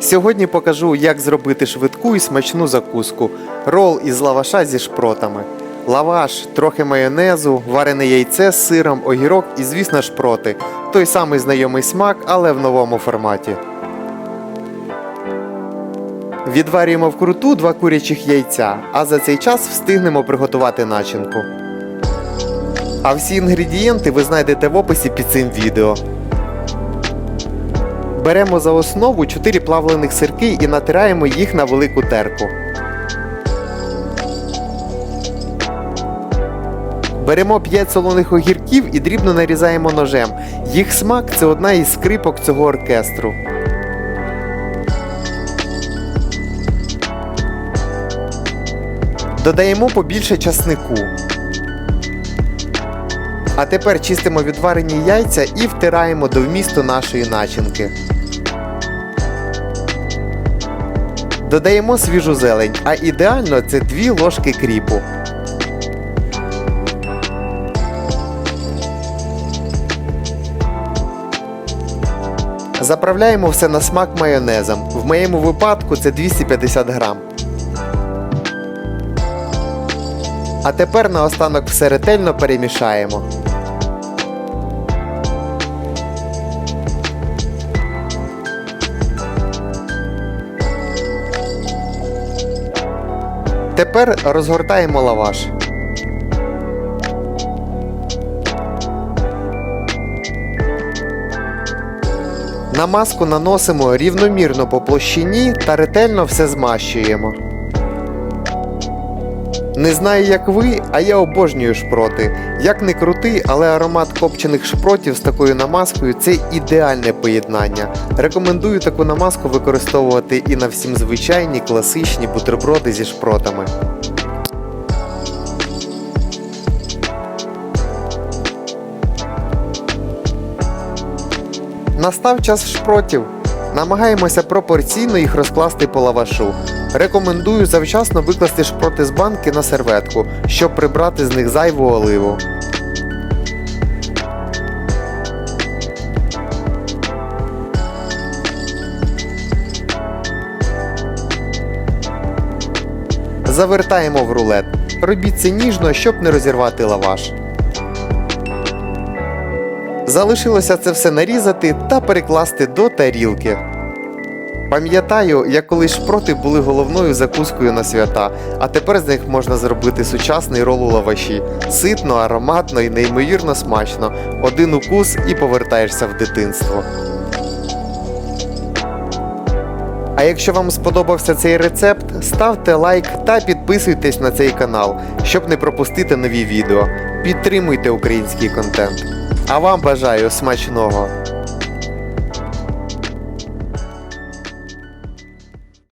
Сьогодні покажу, як зробити швидку і смачну закуску. Рол із лаваша зі шпротами. Лаваш, трохи майонезу, варене яйце з сиром, огірок і, звісно, шпроти. Той самий знайомий смак, але в новому форматі. Відварюємо вкруту два курячих яйця, а за цей час встигнемо приготувати начинку. А всі інгредієнти ви знайдете в описі під цим відео. Беремо за основу 4 плавлених сирки і натираємо їх на велику терку. Беремо 5 солоних огірків і дрібно нарізаємо ножем. Їх смак це одна із скрипок цього оркестру. Додаємо побільше часнику. А тепер чистимо відварені яйця і втираємо до вмісту нашої начинки. Додаємо свіжу зелень, а ідеально це 2 ложки кріпу. Заправляємо все на смак майонезом. В моєму випадку це 250 грам. А тепер наостанок все ретельно перемішаємо. Тепер розгортаємо лаваш. На маску наносимо рівномірно по площині та ретельно все змащуємо. Не знаю, як ви, а я обожнюю шпроти. Як не крути, але аромат копчених шпротів з такою намазкою це ідеальне поєднання. Рекомендую таку намазку використовувати і на всім звичайні класичні бутерброди зі шпротами. Настав час шпротів. Намагаємося пропорційно їх розкласти по лавашу. Рекомендую завчасно викласти шпроти з банки на серветку, щоб прибрати з них зайву оливу. Завертаємо в рулет. Робіть це ніжно, щоб не розірвати лаваш. Залишилося це все нарізати та перекласти до тарілки. Пам'ятаю, як колись шпроти були головною закускою на свята, а тепер з них можна зробити сучасний рол у лаваші. Ситно, ароматно і неймовірно смачно. Один укус і повертаєшся в дитинство. А якщо вам сподобався цей рецепт, ставте лайк та підписуйтесь на цей канал, щоб не пропустити нові відео. Підтримуйте український контент. А вам бажаю смачного!